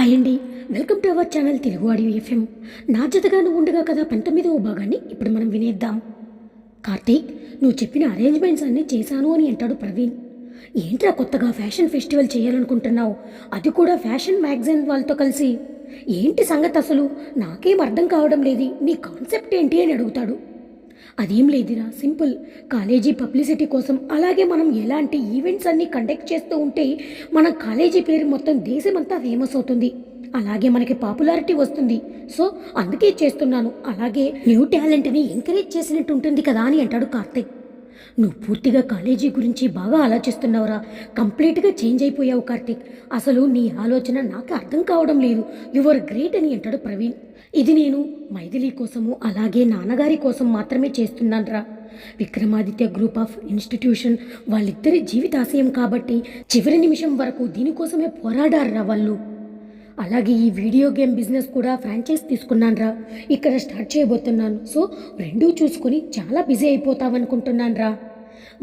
Hi అండి welcome to our channel Telugu audio FM. నా జతగాను నువ్వు ఉండగా కదా పంతొమ్మిదవ భాగాన్ని ఇప్పుడు మనం వినేద్దాం. కార్తీక్ నువ్వు చెప్పిన అరేంజ్మెంట్స్ అన్నీ చేశాను అని అంటాడు ప్రవీణ్. ఏంట్రా కొత్తగా ఫ్యాషన్ ఫెస్టివల్ చేయాలనుకుంటున్నావు? అది కూడా ఫ్యాషన్ మ్యాగజైన్ వాళ్ళతో కలిసి. ఏంటి సంగతి అసలు? నాకేం అర్థం కావడం లేదు. నీ కాన్సెప్ట్ ఏంటి అని అడుగుతాడు. అదేం లేదురా సింపుల్. కాలేజీ పబ్లిసిటీ కోసం అలాగే మనం ఎలాంటి ఈవెంట్స్ అన్నీ కండక్ట్ చేస్తూ ఉంటే మన కాలేజీ పేరు మొత్తం దేశమంతా ఫేమస్ అవుతుంది. అలాగే మనకి పాపులారిటీ వస్తుంది. సో అందుకే చేస్తున్నాను. అలాగే న్యూ టాలెంట్ని ఎంకరేజ్ చేసినట్టు ఉంటుంది కదా అని అంటాడు కార్తిక్. నువ్వు పూర్తిగా కాలేజీ గురించి బాగా ఆలోచిస్తున్నావురా. కంప్లీట్గా చేంజ్ అయిపోయావు కార్తిక్. అసలు నీ ఆలోచన నాకు అర్థం కావడం లేదు. యువర్ గ్రేట్ అని అంటాడు ప్రవీణ్. ఇది నేను మైథిలి కోసము అలాగే నాన్నగారి కోసం మాత్రమే చేస్తున్నానురా. విక్రమాదిత్య గ్రూప్ ఆఫ్ ఇన్స్టిట్యూషన్ వాళ్ళిద్దరి జీవితాశయం కాబట్టి చివరి నిమిషం వరకు దీనికోసమే పోరాడారురా వాళ్ళు. అలాగే ఈ వీడియో గేమ్ బిజినెస్ కూడా ఫ్రాంచైజ్ తీసుకున్నానరా. ఇక్కడ స్టార్ట్ చేయబోతున్నాను. సో రెండూ చూసుకొని చాలా బిజీ అయిపోతావనుకుంటున్నానరా.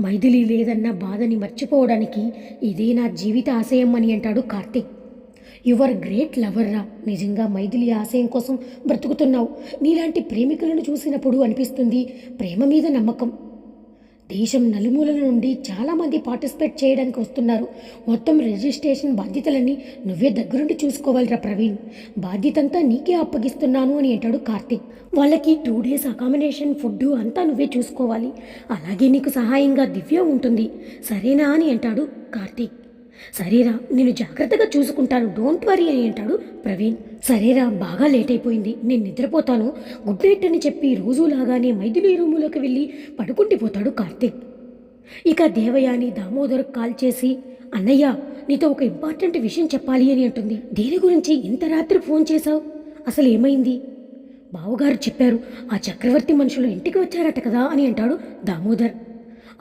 మైథిలి లేదన్న బాధని మర్చిపోవడానికి ఇదే నా జీవిత ఆశయం అని అంటాడు కార్తిక్. యువర్ గ్రేట్ లవర్ రా. నిజంగా మైథిలి ఆశయం కోసం బ్రతుకుతున్నావు. నీలాంటి ప్రేమికులను చూసినప్పుడు అనిపిస్తుంది ప్రేమ మీద నమ్మకం. దేశం నలుమూలల నుండి చాలామంది పార్టిసిపేట్ చేయడానికి వస్తున్నారు. మొత్తం రిజిస్ట్రేషన్ బాధ్యతలన్నీ నువ్వే దగ్గరుండి చూసుకోవాలిరా ప్రవీణ్. బాధ్యతంతా నీకే అప్పగిస్తున్నాను అని అంటాడు కార్తిక్. వాళ్ళకి టూ డేస్ అకామిడేషన్ ఫుడ్ అంతా నువ్వే చూసుకోవాలి. అలాగే నీకు సహాయంగా దివ్య ఉంటుంది. సరేనా అని అంటాడు కార్తీక్. సరేరా నేను జాగ్రత్తగా చూసుకుంటాను. డోంట్ వరీ అని అంటాడు ప్రవీణ్. సరేరా బాగా లేట్ అయిపోయింది. నేను నిద్రపోతాను. గుడ్ నైట్ అని చెప్పి రోజులాగానే మైథిలి రూములోకి వెళ్ళి పడుకుండిపోతాడు కార్తీక్. ఇక దేవయాని దామోదర్ కాల్ చేసి అన్నయ్య నీతో ఒక ఇంపార్టెంట్ విషయం చెప్పాలి అని అంటుంది. దేని గురించి ఇంత రాత్రి ఫోన్ చేశావు? అసలు ఏమైంది? బావగారు చెప్పారు ఆ చక్రవర్తి మనుషులు ఇంటికి వచ్చారట కదా అని అంటాడు దామోదర్.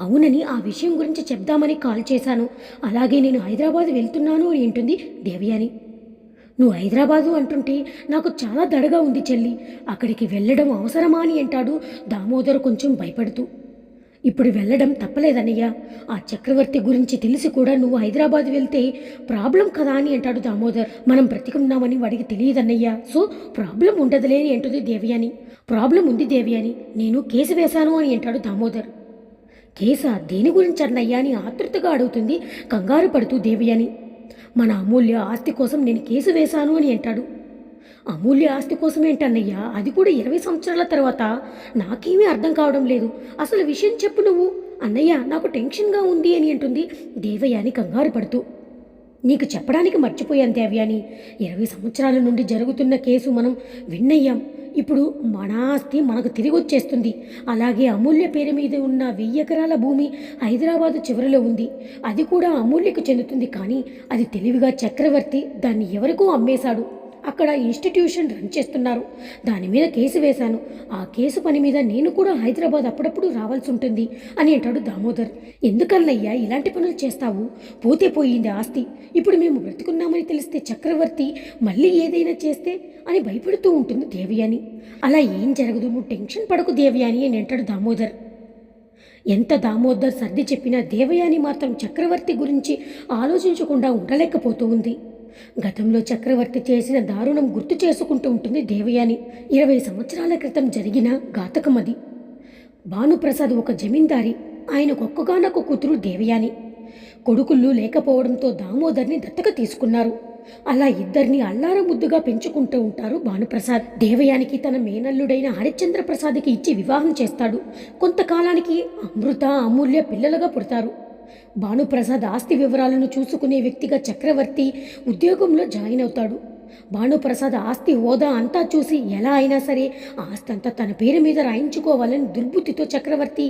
అవునని ఆ విషయం గురించి చెప్దామని కాల్ చేశాను. అలాగే నేను హైదరాబాద్ వెళ్తున్నాను అని దేవి అని. నువ్వు హైదరాబాదు అంటుంటే నాకు చాలా దడగా ఉంది చెల్లి. అక్కడికి వెళ్ళడం అవసరమా అని అంటాడు దామోదర్ కొంచెం భయపడుతూ. ఇప్పుడు వెళ్ళడం తప్పలేదన్నయ్యా. ఆ చక్రవర్తి గురించి తెలిసి కూడా నువ్వు హైదరాబాద్ వెళ్తే ప్రాబ్లం కదా అని అంటాడు దామోదర్. మనం బ్రతికున్నామని వాడికి తెలియదన్నయ్యా. సో ప్రాబ్లం ఉండదులే అని అంటుంది అని. ప్రాబ్లం ఉంది దేవి అని. నేను కేసు వేశాను అని అంటాడు దామోదర్. కేసా దేని గురించి అన్నయ్యా అని ఆతృతగా అడుగుతుంది. కంగారు పడుతూ దేవయాని మన అమూల్య ఆస్తి కోసం నేను కేసు వేశాను అని అంటాడు. అమూల్య ఆస్తి కోసం ఏంటన్నయ్యా? అది కూడా ఇరవై సంవత్సరాల తర్వాత. నాకేమీ అర్థం కావడం లేదు. అసలు విషయం చెప్పు నువ్వు. అన్నయ్య నాకు టెన్షన్గా ఉంది అని అంటుంది దేవయాని కంగారు పడుతూ. నీకు చెప్పడానికి మర్చిపోయాను దేవయాని. ఇరవై సంవత్సరాల నుండి జరుగుతున్న కేసు మనం విన్నయ్యాం. ఇప్పుడు మన ఆస్తి మనకు తిరిగి వచ్చేస్తుంది అలాగే అమూల్య పేరు మీద ఉన్న వెయ్యి ఎకరాల భూమి హైదరాబాదు చివరిలో ఉంది. అది కూడా అమూల్యకు చెందుతుంది. కానీ అది తెలివిగా చక్రవర్తి దాన్ని ఎవరికో అమ్మేశాడు. అక్కడ ఇన్స్టిట్యూషన్ రన్ చేస్తున్నారు. దాని మీద కేసు వేశాను. ఆ కేసు పని మీద నేను కూడా హైదరాబాద్ అప్పుడప్పుడు రావాల్సి ఉంటుంది అని అంటాడు దామోదర్. ఎందుకన్నయ్యా ఇలాంటి పనులు చేస్తావు? పోతే పోయింది ఆస్తి. ఇప్పుడు మేము బ్రతుకున్నామని తెలిస్తే చక్రవర్తి మళ్ళీ ఏదైనా చేస్తే అని భయపడుతూ ఉంటుంది దేవయాని. అలా ఏం జరగదు నువ్వు టెన్షన్ పడకు దేవయాని అని అంటాడు దామోదర్. ఎంత దామోదర్ సర్ది చెప్పినా దేవయాని మాత్రం చక్రవర్తి గురించి ఆలోచించకుండా ఉండలేకపోతూ ఉంది. గతంలో చక్రవర్తి చేసిన దారుణం గుర్తు చేసుకుంటూ ఉంటుంది దేవయాని. ఇరవై సంవత్సరాల క్రితం జరిగిన ఘాతకం అది భానుప్రసాద్ ఒక జమీందారి. ఆయనకొక్కగానొక కూతురు దేవయాని. కొడుకుళ్ళు లేకపోవడంతో దామోదర్ని దత్తక తీసుకున్నారు. అలా ఇద్దరిని అల్లార ముద్దుగా పెంచుకుంటూ ఉంటారు భానుప్రసాద్. దేవయానికి తన మేనల్లుడైన హరిశ్చంద్ర ప్రసాద్కి ఇచ్చి వివాహం చేస్తాడు. కొంతకాలానికి అమృత అమూల్య పిల్లలుగా పుడతారు. భానుప్రసాద్ ఆస్తి వివరాలను చూసుకునే వ్యక్తిగా చక్రవర్తి ఉద్యోగంలో జాయిన్ అవుతాడు. భానుప్రసాద్ ఆస్తి హోదా అంతా చూసి ఎలా అయినా సరే ఆస్తి అంతా తన పేరు మీద రాయించుకోవాలని దుర్బుద్ధితో చక్రవర్తి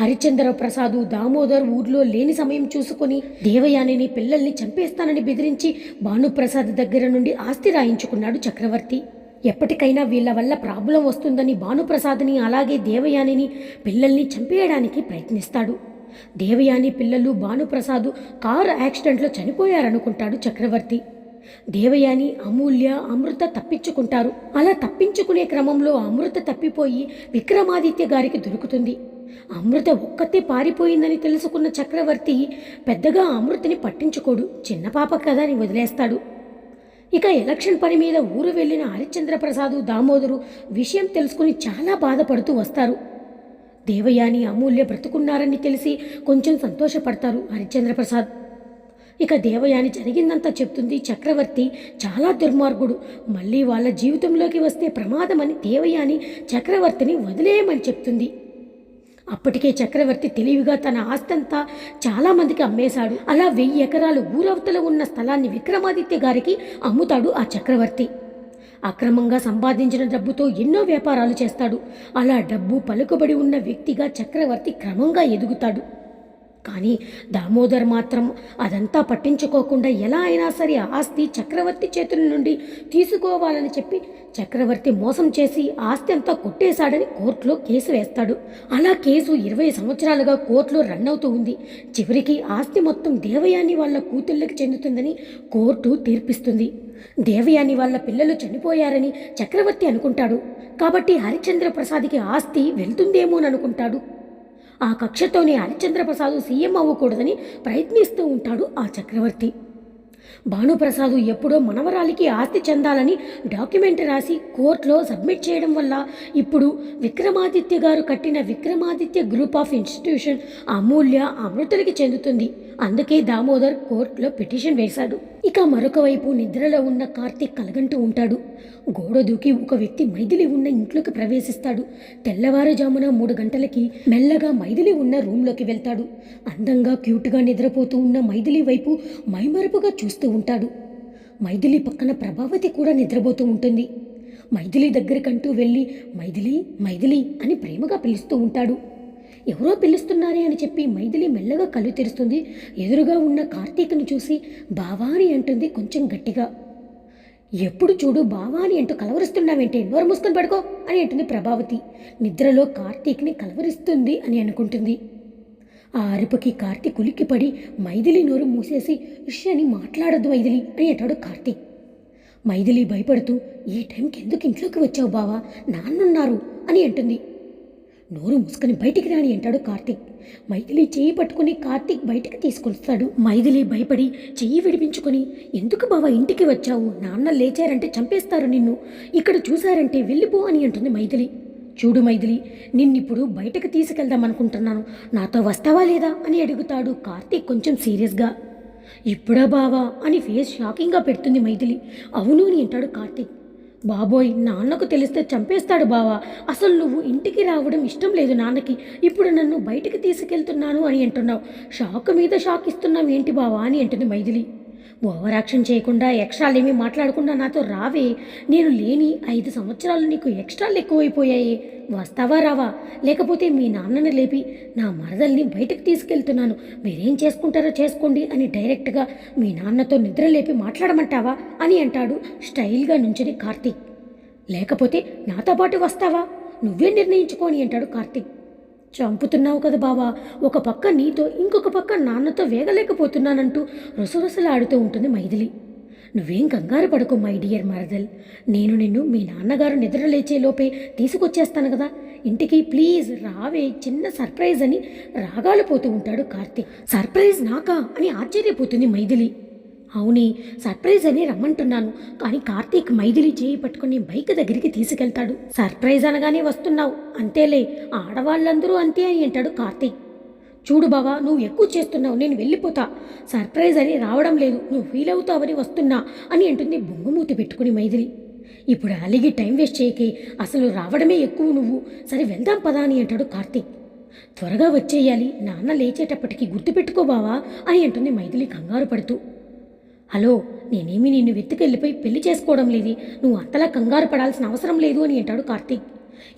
హరిచంద్ర ప్రసాద్ దామోదర్ ఊర్లో లేని సమయం చూసుకొని దేవయానిని పిల్లల్ని చంపేస్తానని బెదిరించి భానుప్రసాద్ దగ్గర నుండి ఆస్తి రాయించుకున్నాడు చక్రవర్తి. ఎప్పటికైనా వీళ్ళ వల్ల ప్రాబ్లం వస్తుందని భానుప్రసాద్ని అలాగే దేవయానిని పిల్లల్ని చంపేయడానికి ప్రయత్నిస్తాడు. దేవయాని పిల్లలు భానుప్రసాద్ కారు యాక్సిడెంట్లో చనిపోయారనుకుంటాడు చక్రవర్తి. దేవయాని అమూల్య అమృత తప్పించుకుంటారు. అలా తప్పించుకునే క్రమంలో అమృత తప్పిపోయి విక్రమాదిత్య గారికి దొరుకుతుంది. అమృత ఒక్కతే పారిపోయిందని తెలుసుకున్న చక్రవర్తి పెద్దగా అమృతని పట్టించుకోడు. చిన్న పాప కదా అని వదిలేస్తాడు. ఇక ఎలక్షన్ పని మీద ఊరు వెళ్ళిన హరిశ్చంద్ర ప్రసాదు దామోదరు విషయం తెలుసుకుని చాలా బాధపడుతూ వస్తారు. దేవయాని అమూల్య బ్రతుకున్నారని తెలిసి కొంచెం సంతోషపడతారు హరిచంద్రప్రసాద్ ఇక దేవయాని జరిగిందంతా చెప్తుంది చక్రవర్తి చాలా దుర్మార్గుడు. మళ్ళీ వాళ్ళ జీవితంలోకి వస్తే ప్రమాదమని దేవయాని చక్రవర్తిని వదిలేయమని చెప్తుంది. అప్పటికే చక్రవర్తి తెలివిగా తన ఆస్తంతా చాలామందికి అమ్మేశాడు. అలా వెయ్యి ఎకరాలు ఊరవతల ఉన్న స్థలాన్ని విక్రమాదిత్య గారికి అమ్ముతాడు ఆ చక్రవర్తి. అక్రమంగా సంపాదించిన డబ్బుతో ఎన్నో వ్యాపారాలు చేస్తాడు. అలా డబ్బు పలుకుబడి ఉన్న వ్యక్తిగా చక్రవర్తి క్రమంగా ఎదుగుతాడు. కానీ దామోదర్ మాత్రం అదంతా పట్టించుకోకుండా ఎలా అయినా సరే ఆస్తి చక్రవర్తి చేతుల నుండి తీసుకోవాలని చెప్పి చక్రవర్తి మోసం చేసి ఆస్తి అంతా కొట్టేశాడని కోర్టులో కేసు వేస్తాడు. అలా కేసు ఇరవై సంవత్సరాలుగా కోర్టులో రన్ అవుతూ ఉంది. చివరికి ఆస్తి మొత్తం దేవయాని వాళ్ళ కూతుళ్ళకి చెందుతుందని కోర్టు తీర్పిస్తుంది. దేవయాని వాళ్ళ పిల్లలు చనిపోయారని చక్రవర్తి అనుకుంటాడు. కాబట్టి హరిచంద్ర ప్రసాద్కి ఆస్తి వెళ్తుందేమోననుకుంటాడు. ఆ కక్షతోనే హరిశ్చంద్రప్రసాద్ సీఎం అవ్వకూడదని ప్రయత్నిస్తూ ఉంటాడు ఆ చక్రవర్తి. భానుప్రసాద్ ఎప్పుడో మనవరాలికి ఆస్తి చెందాలని డాక్యుమెంట్ రాసి కోర్టులో సబ్మిట్ చేయడం వల్ల ఇప్పుడు విక్రమాదిత్య గారు కట్టిన Vikramaditya group of institution Amulya అమృతులకి చెందుతుంది. అందుకే దామోదర్ కోర్టులో పిటిషన్ వేశాడు. ఇక మరొక వైపు నిద్రలో ఉన్న కార్తీక్ కలగంటూ ఉంటాడు. గోడ దూకి ఒక వ్యక్తి మైథిలి ఉన్న ఇంట్లోకి ప్రవేశిస్తాడు. తెల్లవారుజామున మూడు గంటలకి మెల్లగా మైథిలి ఉన్న రూమ్లోకి వెళ్తాడు. అందంగా క్యూట్గా నిద్రపోతూ ఉన్న మైథిలి వైపు మైమరుపుగా చూస్తూ ఉంటాడు. మైథిలి పక్కన ప్రభావతి కూడా నిద్రపోతూ ఉంటుంది. మైథిలి దగ్గరికంటూ వెళ్ళి మైథిలి మైథిలి అని ప్రేమగా పిలుస్తూ ఉంటాడు. ఎవరో పిలుస్తున్నారే అని చెప్పి మైథిలి మెల్లగా కళ్ళు తెరుస్తుంది. ఎదురుగా ఉన్న కార్తీక్ను చూసి బావా అని అంటుంది కొంచెం గట్టిగా. ఎప్పుడు చూడు బావా అని అంటూ కలవరిస్తున్నావేంటి? నోరు మూసుకొని పడుకో అని అంటుంది ప్రభావతి. నిద్రలో కార్తీక్ని కలవరిస్తుంది అని అనుకుంటుంది. ఆ అరుపుకి కార్తీక్ ఉలిక్కిపడి మైథిలి నోరు మూసేసి ఇష్ అని మాట్లాడొద్దు మైథిలి అని అంటాడు కార్తీక్. మైథిలి భయపడుతూ ఈ టైంకి ఎందుకు ఇంట్లోకి వచ్చావు బావా? నాన్నున్నారు అని అంటుంది. నోరు మూసుకొని బయటికి రాని అంటాడు కార్తీక్. మైథిలి చెయ్యి పట్టుకుని కార్తీక్ బయటికి తీసుకొస్తాడు. మైథిలి భయపడి చెయ్యి విడిపించుకొని ఎందుకు బావ ఇంటికి వచ్చావు? నాన్న లేచారంటే చంపేస్తారు నిన్ను. ఇక్కడ చూశారంటే వెళ్ళిపో అని అంటుంది మైథిలి. చూడు మైథిలి నిన్నిప్పుడు బయటకు తీసుకెళ్దాం అనుకుంటున్నాను నాతో వస్తావా లేదా? అని అడుగుతాడు కార్తీక్ కొంచెం సీరియస్గా. ఇప్పుడా బావా? అని ఫేస్ షాకింగ్గా పెడుతుంది మైథిలి. అవును అని అంటాడు కార్తీక్. బాబోయ్ నాన్నకు తెలిస్తే చంపేస్తాడు బావా. అసలు నువ్వు ఇంటికి రావడం ఇష్టం లేదు నాన్నకి. ఇప్పుడు నన్ను బయటికి తీసుకెళ్తున్నాను అని అంటున్నావు. షాక్ మీద షాక్ ఇస్తున్నావు ఏంటి బావా అని అంటుంది మైథిలి. ఓవర్ యాక్షన్ చేయకుండా ఎక్స్ట్రాలు ఏమీ మాట్లాడకుండా నాతో రావే. నేను లేని ఐదు సంవత్సరాలు నీకు ఎక్స్ట్రాలు ఎక్కువైపోయాయి. వస్తావా రావా? లేకపోతే మీ నాన్నని లేపి నా మరదల్ని బయటకు తీసుకెళ్తున్నాను. మీరేం చేసుకుంటారో చేసుకోండి అని డైరెక్ట్గా మీ నాన్నతో నిద్ర లేపి మాట్లాడమంటావా అని అంటాడు స్టైల్గా నుంచుని కార్తీక్. లేకపోతే నాతో పాటు వస్తావా? నువ్వే నిర్ణయించుకోని అంటాడు కార్తీక్. చంపుతున్నావు కదా బావా. ఒక పక్క నీతో ఇంకొక పక్క నాన్నతో వేగలేకపోతున్నానంటూ రుసరుసలాడుతూ ఉంటుంది మైథిలి. నువ్వేం కంగారు పడుకో మై డియర్ మరదల్. నేను నిన్ను మీ నాన్నగారు నిద్ర లేచే లోపే తీసుకొచ్చేస్తాను కదా. ఇంటికి ప్లీజ్ రావే చిన్న సర్ప్రైజ్ అని రాగాలు పోతూ ఉంటాడు కార్తీక్. సర్ప్రైజ్ నాకా అని ఆశ్చర్యపోతుంది మైథిలి. అవునే సర్ప్రైజ్ అని రమ్మంటున్నాను. కానీ కార్తీక్ మైథిలి చేయి పట్టుకుని బైక్ దగ్గరికి తీసుకెళ్తాడు. సర్ప్రైజ్ అనగానే వస్తున్నావు. అంతేలే ఆడవాళ్ళందరూ అంతే అని అంటాడు కార్తీక్. చూడు బావా నువ్వు ఎక్కువ చేస్తున్నావు నేను వెళ్ళిపోతా. సర్ప్రైజ్ అని రావడం లేదు నువ్వు ఫీల్ అవుతావని వస్తున్నా అని అంటుంది బొంగమూతి పెట్టుకుని మైథిలి. ఇప్పుడు అలిగి టైం వేస్ట్ చేయకి అసలు రావడమే ఎక్కువ నువ్వు. సరే వెళ్దాం పదా అని అంటాడు కార్తీక్. త్వరగా వచ్చేయాలి నాన్న లేచేటప్పటికి గుర్తుపెట్టుకో బావా అని అంటుంది మైథిలి కంగారు పడుతూ. హలో నేనేమి నిన్ను వెతుకెళ్ళిపోయి పెళ్ళి చేసుకోవడం లేదు. నువ్వు అంతలా కంగారు పడాల్సిన అవసరం లేదు అని అంటాడు కార్తీక్.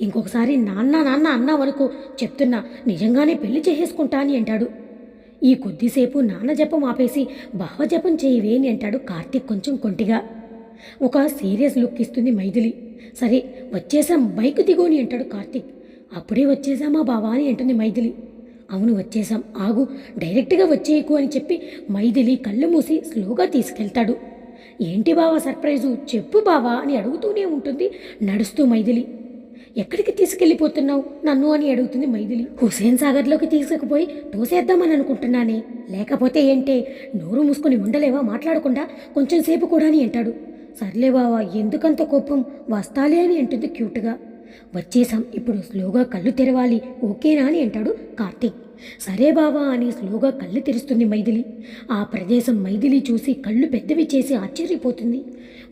ఇంకొకసారి నాన్న నాన్న అన్నావనుకో చెప్తున్నా నిజంగానే పెళ్ళి చేసేసుకుంటా అని అంటాడు. ఈ కొద్దిసేపు నాన్న జపం ఆపేసి బావ జపం చేయవే అని అంటాడు కార్తీక్ కొంచెం కొంటిగా. ఒక సీరియస్ లుక్ ఇస్తుంది మైథిలి. సరే వచ్చేసాం బైక్ దిగోని అంటాడు కార్తీక్. అప్పుడే వచ్చేసామా బావా అని అంటుంది మైథిలి. అవును వచ్చేసాం ఆగు డైరెక్ట్గా వచ్చేయకు అని చెప్పి మైథిలి కళ్ళు మూసి స్లోగా తీసుకెళ్తాడు. ఏంటి బావా సర్ప్రైజు? చెప్పు బావా అని అడుగుతూనే ఉంటుంది నడుస్తూ మైథిలి. ఎక్కడికి తీసుకెళ్ళిపోతున్నావు నన్ను అని అడుగుతుంది మైథిలి. హుసేన్ సాగర్లోకి తీసుకుపోయి తోసేద్దామని అనుకుంటున్నానే. లేకపోతే ఏంటే? నోరు మూసుకొని ఉండలేవా? మాట్లాడకుండా కొంచెం సేపు కూడా అని అంటాడు. సర్లే బావా ఎందుకంత కోపం? వస్తాలే అని అంటుంది క్యూట్గా. వచ్చేసాం ఇప్పుడు స్లోగా కళ్ళు తెరవాలి ఓకేనా అని అంటాడు కార్తీక్. సరే బావా అని స్లోగా కళ్ళు తెరుస్తుంది మైథిలి. ఆ ప్రదేశం మైథిలి చూసి కళ్ళు పెద్దవి చేసి ఆశ్చర్యపోతుంది.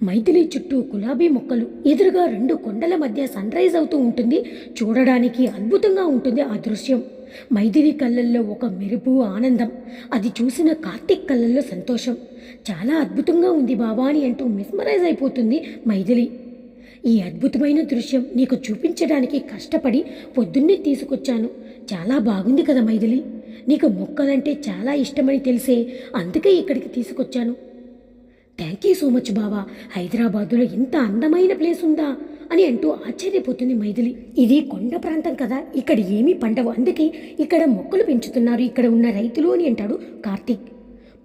మైథిలి చుట్టూ గులాబీ మొక్కలు ఎదురుగా రెండు కొండల మధ్య సన్ రైజ్ అవుతూ ఉంటుంది. చూడడానికి అద్భుతంగా ఉంటుంది ఆ దృశ్యం. మైథిలి కళ్ళల్లో ఒక మెరుపు ఆనందం అది చూసిన కార్తీక్ కళ్ళల్లో సంతోషం. చాలా అద్భుతంగా ఉంది బావా అని అంటూ మెస్మరైజ్ అయిపోతుంది మైథిలి. ఈ అద్భుతమైన దృశ్యం నీకు చూపించడానికి కష్టపడి పొద్దున్నే తీసుకొచ్చాను. చాలా బాగుంది కదా మైథిలి. నీకు మొక్కలంటే చాలా ఇష్టమని తెలిసే అందుకే ఇక్కడికి తీసుకొచ్చాను. థ్యాంక్ యూ సో మచ్ బావా. హైదరాబాదులో ఇంత అందమైన ప్లేస్ ఉందా? అని అంటూ ఆశ్చర్యపోతుంది మైథిలి. ఇది కొండ ప్రాంతం కదా. ఇక్కడ ఏమీ పండవు. అందుకే ఇక్కడ మొక్కలు పెంచుతున్నారు. ఇక్కడ ఉన్న రైతులు అని అంటాడు కార్తీక్.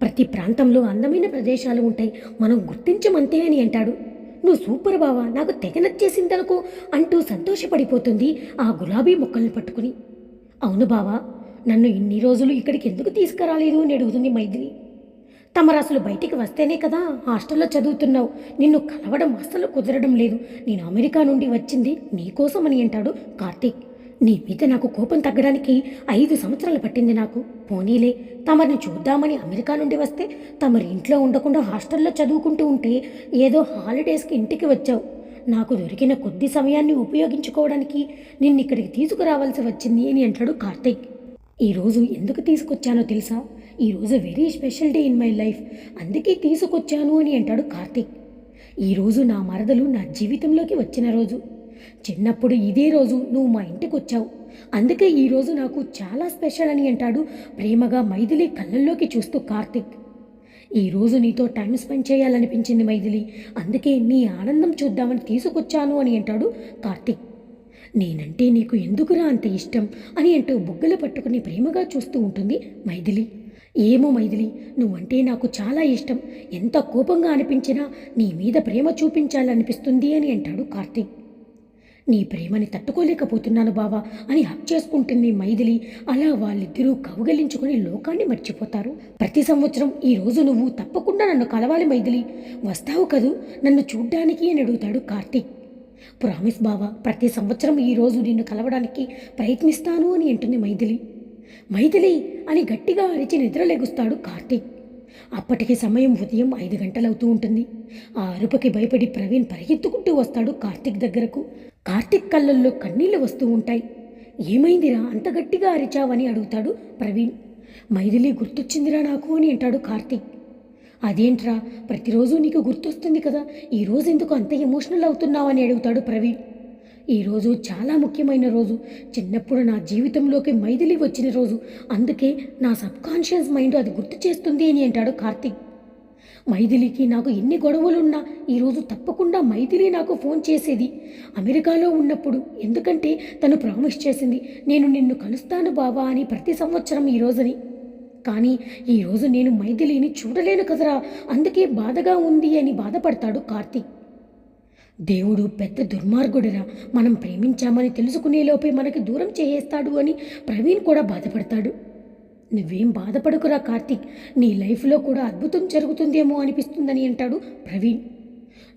ప్రతి ప్రాంతంలో అందమైన ప్రదేశాలు ఉంటాయి. మనం గుర్తించమంతే అని అంటాడు. నువ్వు సూపర్ బావా నాకు తెగ నచ్చేసిందనుకో అంటూ సంతోషపడిపోతుంది ఆ గులాబీ మొక్కల్ని పట్టుకుని. అవును బావా నన్ను ఇన్ని రోజులు ఇక్కడికి ఎందుకు తీసుకురాలేదు అని అడుగుతుంది మైథిలి. తమరు అసలు బయటికి వస్తేనే కదా హాస్టల్లో చదువుతున్నావు నిన్ను కలవడం అస్సలు కుదరడం లేదు. నేను అమెరికా నుండి వచ్చింది నీకోసమని అంటాడు కార్తీక్. నీ మీద నాకు కోపం తగ్గడానికి ఐదు సంవత్సరాలు పట్టింది నాకు. పోనీలే తమరిని చూద్దామని అమెరికా నుండి వస్తే తమరి ఇంట్లో ఉండకుండా హాస్టల్లో చదువుకుంటూ ఉంటే ఏదో హాలిడేస్కి ఇంటికి వచ్చావు. నాకు దొరికిన కొద్ది సమయాన్ని ఉపయోగించుకోవడానికి నిన్ను ఇక్కడికి తీసుకురావాల్సి వచ్చింది అని అంటాడు కార్తీక్. ఈరోజు ఎందుకు తీసుకొచ్చానో తెలుసా? ఈరోజు very special day in my life అందుకే తీసుకొచ్చాను అని అంటాడు కార్తీక్. ఈరోజు నా మరదలు నా జీవితంలోకి వచ్చిన రోజు. చిన్నప్పుడు ఇదే రోజు నువ్వు మా ఇంటికి వచ్చావు అందుకే ఈరోజు నాకు చాలా స్పెషల్ అని అంటాడు ప్రేమగా మైథిలి కళ్ళల్లోకి చూస్తూ కార్తిక్. ఈరోజు నీతో టైం స్పెండ్ చేయాలనిపించింది మైథిలి. అందుకే నీ ఆనందం చూద్దామని తీసుకొచ్చాను అని అంటాడు కార్తిక్. నేనంటే నీకు ఎందుకురా అంత ఇష్టం అని అంటూ బుగ్గలు పట్టుకుని ప్రేమగా చూస్తూ ఉంటుంది మైథిలి. ఏమో మైథిలి నువ్వంటే నాకు చాలా ఇష్టం. ఎంత కోపంగా అనిపించినా నీ మీద ప్రేమ చూపించాలనిపిస్తుంది అని అంటాడు కార్తీక్. నీ ప్రేమని తట్టుకోలేకపోతున్నాను బావా అని హక్ చేసుకుంటుంది మైథిలి. అలా వాళ్ళిద్దరూ కౌగలించుకొని లోకాన్ని మర్చిపోతారు. ప్రతి సంవత్సరం ఈ రోజు నువ్వు తప్పకుండా నన్ను కలవాలి మైథిలి. వస్తావు కదూ? నన్ను చూడ్డానికి అని అడుగుతాడు కార్తీక్. ప్రామిస్ బావా ప్రతి సంవత్సరం ఈ రోజు నిన్ను కలవడానికి ప్రయత్నిస్తాను అని అంటుంది మైథిలి. మైథిలి అని గట్టిగా అరిచి నిద్రలేగుస్తాడు కార్తీక్. అప్పటికి సమయం ఉదయం ఐదు గంటలవుతూ ఉంటుంది. ఆ అరుపకి భయపడి ప్రవీణ్ పరిగెత్తుకుంటూ వస్తాడు కార్తీక్ దగ్గరకు. కార్తీక్ కళ్ళల్లో కన్నీళ్ళు వస్తూ ఉంటాయి. ఏమైందిరా? అంత గట్టిగా అరిచావని అడుగుతాడు ప్రవీణ్. మైథిలి గుర్తొచ్చిందిరా నాకు అని అంటాడు కార్తీక్. అదేంట్రా? ప్రతిరోజు నీకు గుర్తొస్తుంది కదా. ఈరోజు ఎందుకు అంత ఎమోషనల్ అవుతున్నావని అడుగుతాడు ప్రవీణ్. ఈరోజు చాలా ముఖ్యమైన రోజు. చిన్నప్పుడు నా జీవితంలోకి మైథిలి వచ్చిన రోజు. అందుకే నా సబ్కాన్షియస్ మైండ్ అది గుర్తు చేస్తుంది అని అంటాడు కార్తీక్. మైథిలికి నాకు ఎన్ని గొడవలున్నా ఈరోజు తప్పకుండా మైథిలి నాకు ఫోన్ చేసేది. అమెరికాలో ఉన్నప్పుడు ఎందుకంటే తను ప్రామిస్ చేసింది నేను నిన్ను కలుస్తాను బావా అని ప్రతి సంవత్సరం ఈ రోజుని. కానీ ఈరోజు నేను మైథిలిని చూడలేను కదరా అందుకే బాధగా ఉంది అని బాధపడతాడు కార్తీక్ దేవుడు పెద్ద దుర్మార్గుడిరా మనం ప్రేమించామని తెలుసుకునేలోపే మనకి దూరం చేయేస్తాడు అని ప్రవీణ్ కూడా బాధపడతాడు. నువ్వేం బాధపడకురా కార్తీక్. నీ లైఫ్లో కూడా అద్భుతం జరుగుతుందేమో అనిపిస్తుందని అంటాడు ప్రవీణ్.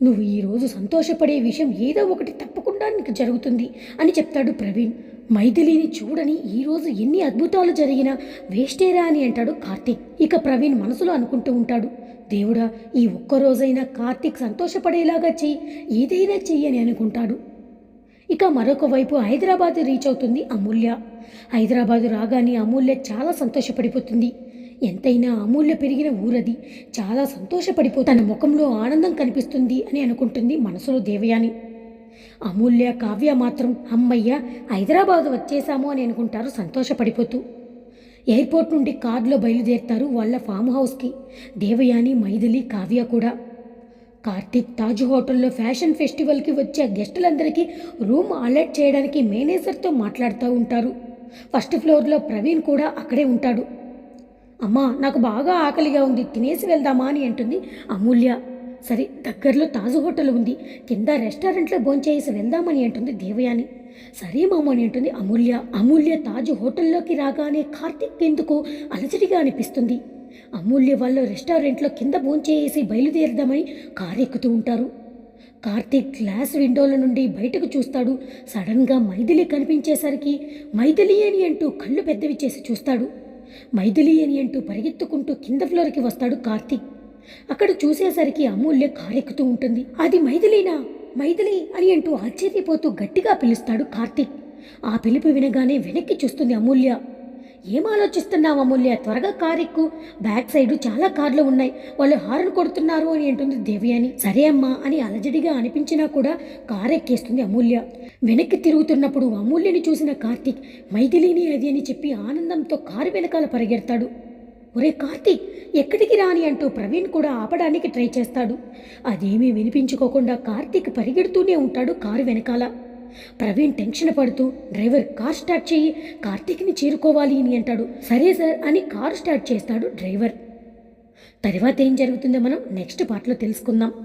నువ్వు ఈరోజు సంతోషపడే విషయం ఏదో ఒకటి తప్పకుండా నీకు జరుగుతుంది అని చెప్తాడు ప్రవీణ్. మైథిలిని చూడని ఈరోజు ఎన్ని అద్భుతాలు జరిగినా వేస్టేరా అని అంటాడు కార్తీక్. ఇక ప్రవీణ్ మనసులో అనుకుంటూ ఉంటాడు. దేవుడా ఈ ఒక్కరోజైనా కార్తీక్ సంతోషపడేలాగా చెయ్యి ఏదైనా చెయ్యి అని అనుకుంటాడు. ఇక మరొక వైపు హైదరాబాద్ రీచ్ అవుతుంది అమూల్య. హైదరాబాద్ రాగానే అమూల్య చాలా సంతోషపడిపోతుంది. ఎంతైనా అమూల్య పెరిగిన ఊరది. చాలా సంతోషపడిపో తన ముఖంలో ఆనందం కనిపిస్తుంది అని అనుకుంటుంది మనసులో దేవయాని. అమూల్య కావ్య మాత్రం అమ్మయ్య హైదరాబాద్ వచ్చేసాము అని అనుకుంటారు సంతోషపడిపోతూ. ఎయిర్పోర్ట్ నుండి కార్లో బయలుదేరుతారు వాళ్ళ ఫామ్ హౌస్కి. దేవయాని మైథిలి కావ్య కూడా. కార్తీక్ తాజ్ హోటల్లో ఫ్యాషన్ ఫెస్టివల్కి వచ్చే గెస్టులందరికీ రూమ్ అలర్ట్ చేయడానికి మేనేజర్తో మాట్లాడుతూ ఉంటారు. ఫస్ట్ ఫ్లోర్లో ప్రవీణ్ కూడా అక్కడే ఉంటాడు. అమ్మా నాకు బాగా ఆకలిగా ఉంది తినేసి వెళ్దామా అని అంటుంది అమూల్య. సరే దగ్గరలో తాజ్ హోటల్ ఉంది కింద రెస్టారెంట్లో భోంచేసి వెళ్దామని అంటుంది దేవయాని. సరే మామ అని అంటుంది అమూల్య. అమూల్య తాజ్ హోటల్లోకి రాగానే కార్తీక్ ఎందుకు అలజడిగా అనిపిస్తుంది. అమూల్య వాళ్ళు రెస్టారెంట్లో కింద భోంచేసి బయలుదేరదామని కారు ఎక్కుతూ ఉంటారు. కార్తీక్ గ్లాస్ విండోల నుండి బయటకు చూస్తాడు. సడన్గా మైథిలి కనిపించేసరికి మైథిలి అని అంటూ కళ్ళు పెద్దవి చేసి చూస్తాడు. మైథిలి అని అంటూ పరిగెత్తుకుంటూ కింద ఫ్లోర్కి వస్తాడు కార్తీక్. అక్కడ చూసేసరికి అమూల్య కారెక్కుతూ ఉంటుంది. అది మైథిలీనా? మైథిలి? అని అంటూ ఆశ్చర్యపోతూ గట్టిగా పిలుస్తాడు కార్తీక్. ఆ పిలుపు వినగానే వెనక్కి చూస్తుంది అమూల్య. ఏం ఆలోచిస్తున్నావు అమూల్య? త్వరగా కారెక్కు. బ్యాక్ సైడ్ చాలా కార్లు ఉన్నాయి. వాళ్ళు హార్న్ కొడుతున్నారు అని అంటుంది దేవి అని. సరే అమ్మా అని అలజడిగా అనిపించినా కూడా కారు ఎక్కేస్తుంది అమూల్య. వెనక్కి తిరుగుతున్నప్పుడు అమూల్యని చూసిన కార్తీక్ మైథిలిని అది అని చెప్పి ఆనందంతో కారు వెనకాల పరిగెడతాడు. ఒరే కార్తీక్ ఎక్కడికి రాని అంటూ ప్రవీణ్ కూడా ఆపడానికి ట్రై చేస్తాడు. అదేమీ వినిపించుకోకుండా కార్తీక్ పరిగెడుతూనే ఉంటాడు కారు వెనకాల. ప్రవీణ్ టెన్షన్ పడుతూ డ్రైవర్ కార్ స్టార్ట్ చెయ్యి కార్తీక్ని చేరుకోవాలి అని అంటాడు. సరే సార్ అని కారు స్టార్ట్ చేస్తాడు డ్రైవర్. తర్వాత ఏం జరుగుతుందో మనం నెక్స్ట్ పార్ట్లో తెలుసుకుందాం.